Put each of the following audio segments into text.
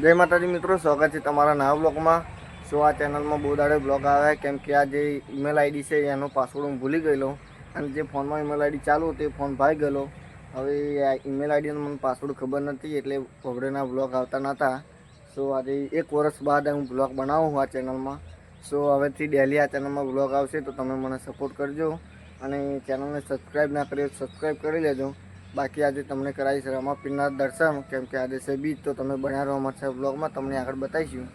જય માતાજી મિત્રો સ્વાગત છે તમારા નવા બ્લોગમાં સો આ ચેનલમાં બહુ દાડે બ્લોગ આવ્યા કેમ કે આ જે ઈમેલ આઈડી છે એનો પાસવર્ડ હું ભૂલી ગયેલો અને જે ફોનમાં ઈમેલ આઈડી ચાલુ તે ફોન ભાઈ ગયેલો હવે આ ઈમેલ આઈડીનો મને પાસવર્ડ ખબર નથી એટલે ભવડેના બ્લોગ આવતા નહોતા સો આજે એક વર્ષ બાદ હું બ્લોગ બનાવું છું આ ચેનલમાં સો હવેથી ડેલી આ ચેનલમાં બ્લોગ આવશે તો તમે મને સપોર્ટ કરજો અને ચેનલને સબસ્ક્રાઈબ ના કરી સબસ્ક્રાઈબ કરી લેજો બાકી આજે તમને કરાવીશ રમા પીરના દર્શન કેમ કે આજે છે બીજ તો તમે બન્યા રહો અમારા બ્લોગમાં તમને આગળ બતાવીશું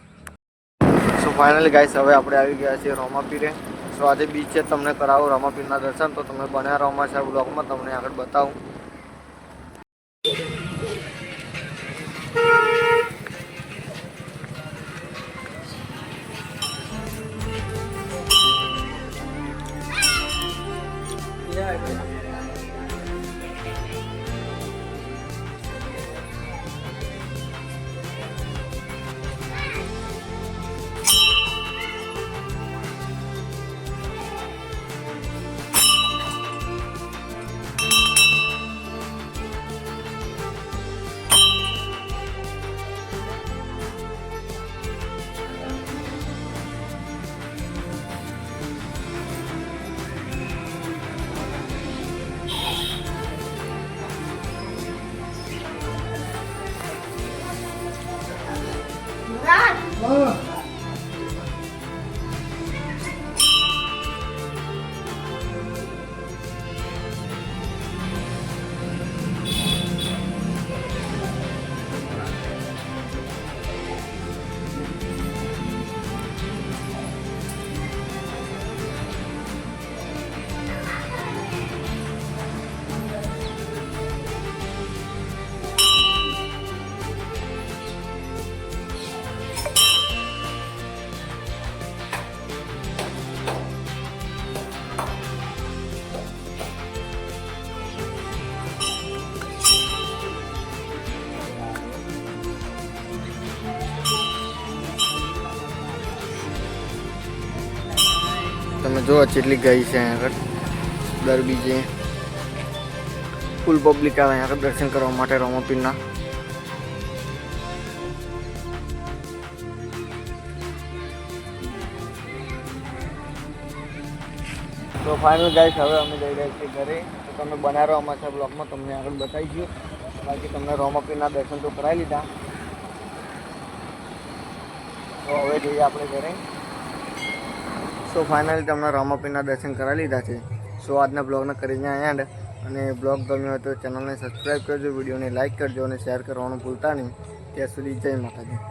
સો ફાઇનલી ગાઈસ હવે આપણે આવી ગયા છીએ રોમા પીરે સો આજે બીચ છે તમને કરાવો રમા પીરના દર્શન તો તમે બન્યા રહો અમારા બ્લોગમાં તમને આગળ બતાવું Yeah, Ah. તમે જો ચટલી ગઈ છે દર બીજે ફૂલ પબ્લિક આયા દર્શન કરવા માટે રોમપીના તો ફાઇનલ ગાઈસ હવે અમે લઈ લઈશું ઘરે તો તમે બનારવામાં છે બ્લોગમાં તમે આગળ બતાઈજો આજે તમને રોમપીના દર્શન તો કરાવી લીધા ઓ વેજી આપણે ઘરે સો ફાઇનલી તમને રામાપીના દર્શન કરાવી લીધા છે સો આજના બ્લોગને કરીને એન્ડ અને બ્લોગ ગમ્યો હોય તો ચેનલને સબસ્ક્રાઈબ કરજો વિડીયોને લાઇક કરજો અને શેર કરવાનું ભૂલતા નહીં ત્યાં સુધી જય માતાજી